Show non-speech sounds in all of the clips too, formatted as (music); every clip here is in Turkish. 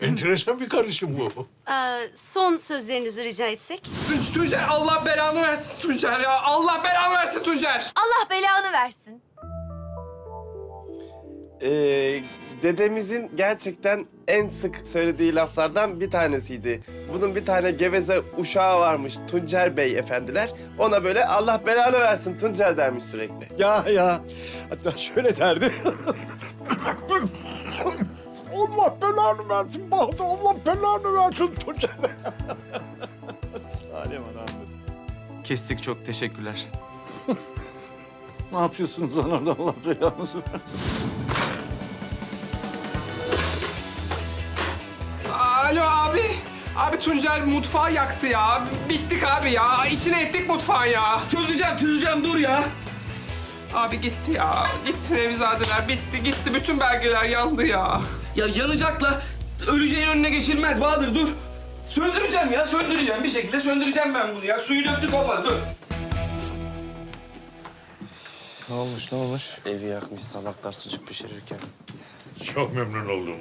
Enteresan bir karışım bu. Ee, son sözlerinizi rica etsek. Tun- Tuncer Allah belanı versin Tuncer ya. Allah belanı versin Tuncer. Allah belanı versin. Ee, dedemizin gerçekten en sık söylediği laflardan bir tanesiydi. Bunun bir tane geveze uşağı varmış Tuncer Bey efendiler. Ona böyle Allah belanı versin Tuncer dermiş sürekli. Ya ya. Hatta şöyle derdi. (laughs) Allah belanı versin Bahtı. Allah belanı versin Tuncel. Alem adamdı. Kestik çok teşekkürler. Ne yapıyorsunuz lan orada Allah belanızı versin. Alo abi. Abi Tuncer mutfağı yaktı ya. Bittik abi ya. İçine ettik mutfağı ya. Çözeceğim çözeceğim dur ya. Abi gitti ya. Gitti Nevizadeler. Bitti gitti. Bütün belgeler yandı ya. Ya yanacakla öleceğin önüne geçilmez Bahadır dur. Söndüreceğim ya söndüreceğim bir şekilde söndüreceğim ben bunu ya. Suyu döktük olmaz dur. Ne olmuş ne olmuş? Evi yakmış salaklar sucuk pişirirken. Çok memnun oldum.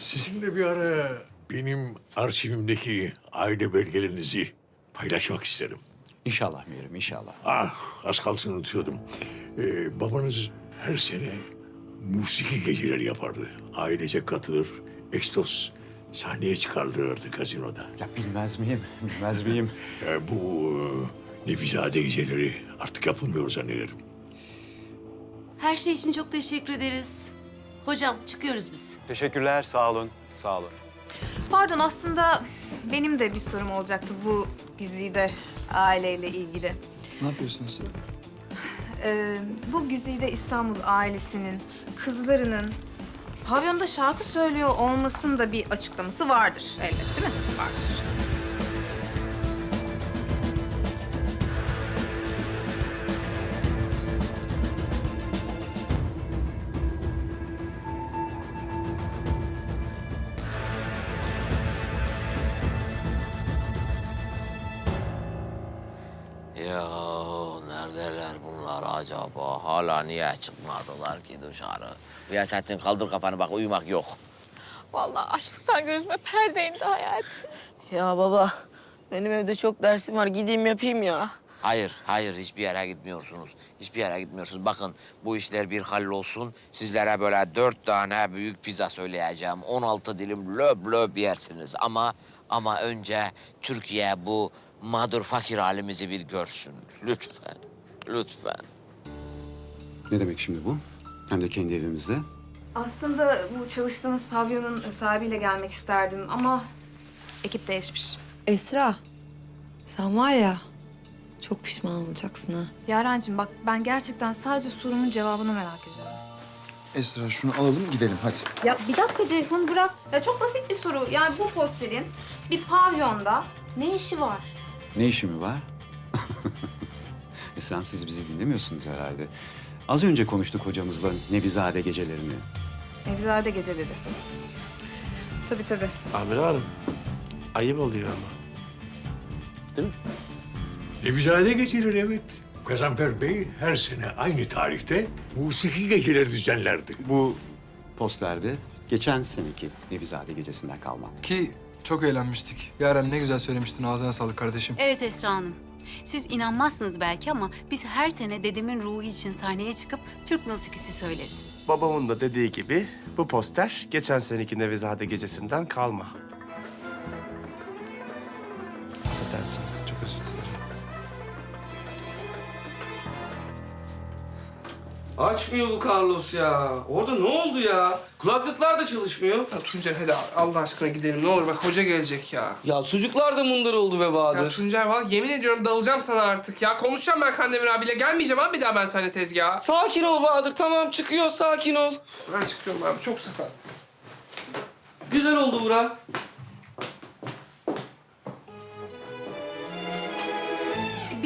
Sizinle bir ara benim arşivimdeki aile belgelerinizi paylaşmak isterim. İnşallah Mirim inşallah. Ah, az kalsın unutuyordum. Ee, babanız her sene musiki geceleri yapardı. Ailece katılır, eştos sahneye çıkarılırdı gazinoda. Ya bilmez miyim? (laughs) Bilmez miyim? Ee, (laughs) bu e, Nefizade geceleri artık yapılmıyor zannederim. Her şey için çok teşekkür ederiz. Hocam çıkıyoruz biz. Teşekkürler sağ olun. Sağ olun. Pardon aslında benim de bir sorum olacaktı bu güzide aileyle ilgili. Ne yapıyorsun Esra? Ee, bu güzide İstanbul ailesinin kızlarının pavyonda şarkı söylüyor olmasının da bir açıklaması vardır elbet değil mi? Vardır. Neredeler bunlar acaba? Hala niye çıkmadılar ki dışarı? Riyasettin kaldır kafanı bak uyumak yok. Vallahi açlıktan gözüme perde indi hayatım. Ya baba, benim evde çok dersim var. Gideyim yapayım ya. Hayır, hayır hiçbir yere gitmiyorsunuz. Hiçbir yere gitmiyorsunuz. Bakın bu işler bir hallolsun. Sizlere böyle dört tane büyük pizza söyleyeceğim. 16 dilim löp löp yersiniz. Ama ama önce Türkiye bu mağdur fakir halimizi bir görsün. Lütfen, lütfen. Ne demek şimdi bu? Hem de kendi evimizde. Aslında bu çalıştığınız pavyonun sahibiyle gelmek isterdim ama ekip değişmiş. Esra, sen var ya çok pişman olacaksın ha. Yarencim bak ben gerçekten sadece sorumun cevabını merak ediyorum. Esra şunu alalım gidelim hadi. Ya bir dakika Ceyhun bırak. Ya çok basit bir soru. Yani bu posterin bir pavyonda ne işi var? Ne işi mi var? (laughs) Esra'm siz bizi dinlemiyorsunuz herhalde. Az önce konuştuk hocamızla Nevizade gecelerini. Nevzade geceleri. Tabii tabii. Amir Hanım ayıp oluyor ama. Nevizade geceleri evet. Gazanfer Bey her sene aynı tarihte musiki geceleri düzenlerdi. Bu posterde geçen seneki Nevizade gecesinden kalma. Ki çok eğlenmiştik. Yaren ne güzel söylemiştin. Ağzına sağlık kardeşim. Evet Esra Hanım. Siz inanmazsınız belki ama biz her sene dedemin ruhu için sahneye çıkıp Türk musikisi söyleriz. Babamın da dediği gibi bu poster geçen seneki Nevizade gecesinden kalma. Affedersiniz çok özür dilerim. Açmıyor bu Carlos ya. Orada ne oldu ya? Kulaklıklar da çalışmıyor. Ya Tuncer hadi Allah aşkına gidelim. Ne olur bak hoca gelecek ya. Ya sucuklar da mundar oldu be Ya Bahadır. Tuncer vallahi yemin ediyorum dalacağım sana artık. Ya konuşacağım ben Kandemir abiyle. Gelmeyeceğim abi bir daha ben seninle tezgaha. Sakin ol Bahadır. Tamam çıkıyor sakin ol. Ben çıkıyorum abi çok sakat. Güzel oldu bura.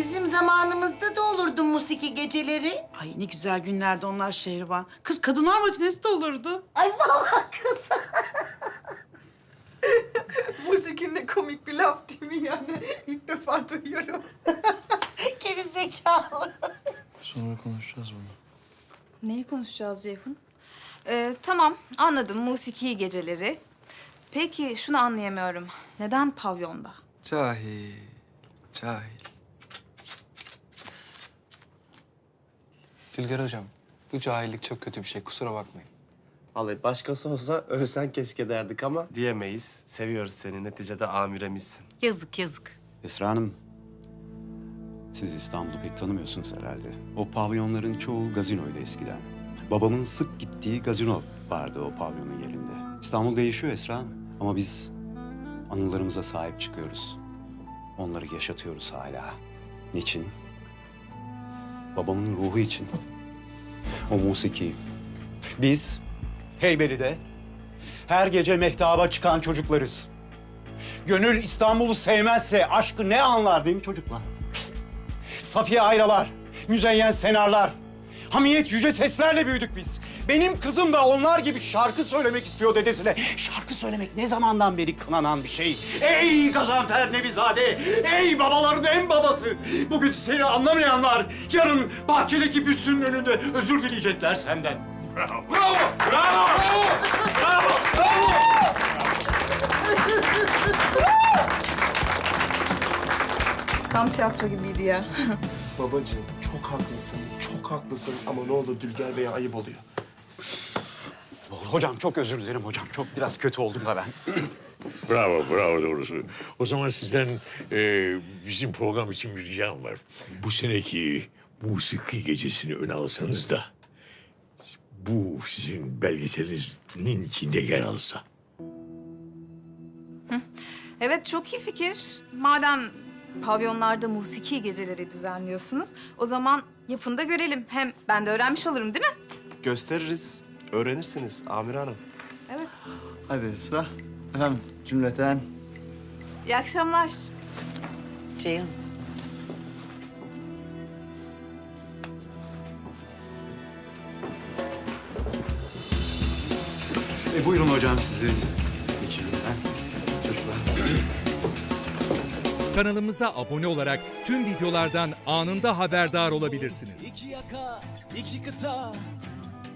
Bizim zamanımızda da olurdu musiki geceleri. Ay ne güzel günlerdi onlar Şehriban. Kız kadınlar matinesi de olurdu. Ay vallahi kız. (laughs) Musiki ne komik bir laf değil mi yani? İlk defa duyuyorum. (laughs) Geri zekalı. Sonra konuşacağız bunu. Neyi konuşacağız Ceyhun? Ee, tamam anladım musiki geceleri. Peki şunu anlayamıyorum. Neden pavyonda? Cahil. Cahil. Dülger hocam, bu cahillik çok kötü bir şey. Kusura bakmayın. Vallahi başkası olsa ölsen keşke derdik ama diyemeyiz. Seviyoruz seni. Neticede amiremizsin. Yazık yazık. Esra Hanım, siz İstanbul'u pek tanımıyorsunuz herhalde. O pavyonların çoğu gazinoydu eskiden. Babamın sık gittiği gazino vardı o pavyonun yerinde. İstanbul değişiyor Esra Hanım. Ama biz anılarımıza sahip çıkıyoruz. Onları yaşatıyoruz hala. Niçin? Babamın ruhu için. O musiki. Biz Heybeli'de her gece mehtaba çıkan çocuklarız. Gönül İstanbul'u sevmezse aşkı ne anlar değil mi çocuklar? Safiye Ayralar, Müzeyyen Senarlar, Hamiyet Yüce Seslerle büyüdük biz. Benim kızım da onlar gibi şarkı söylemek istiyor dedesine. Şarkı söylemek ne zamandan beri kınanan bir şey. Ey Gazanfer Nevizade, ey babaların en babası. Bugün seni anlamayanlar yarın bahçedeki büstünün önünde özür dileyecekler senden. Bravo. Bravo! Bravo. Bravo! Bravo! Tam tiyatro gibiydi ya. Babacığım çok haklısın. Çok haklısın ama ne olur Dülger Bey'e ayıp oluyor. Hocam çok özür dilerim hocam. Çok biraz kötü oldum da ben. (clears throat) Bravo, bravo doğrusu. O zaman sizden e, bizim program için bir ricam var. Bu seneki musiki gecesini öne alsanız da... ...bu sizin belgeselinizin içinde yer alsa. Evet çok iyi fikir. Madem pavyonlarda musiki geceleri düzenliyorsunuz, o zaman yapın da görelim. Hem ben de öğrenmiş olurum değil mi? Gösteririz. Öğrenirsiniz Amir Hanım. Evet. Hadi sıra. Efendim cümleten. İyi akşamlar. Ceyhun. E, buyurun hocam sizi. İçin lütfen. Çocuklar. Kanalımıza abone olarak tüm videolardan anında haberdar olabilirsiniz. İki yaka, iki kıta,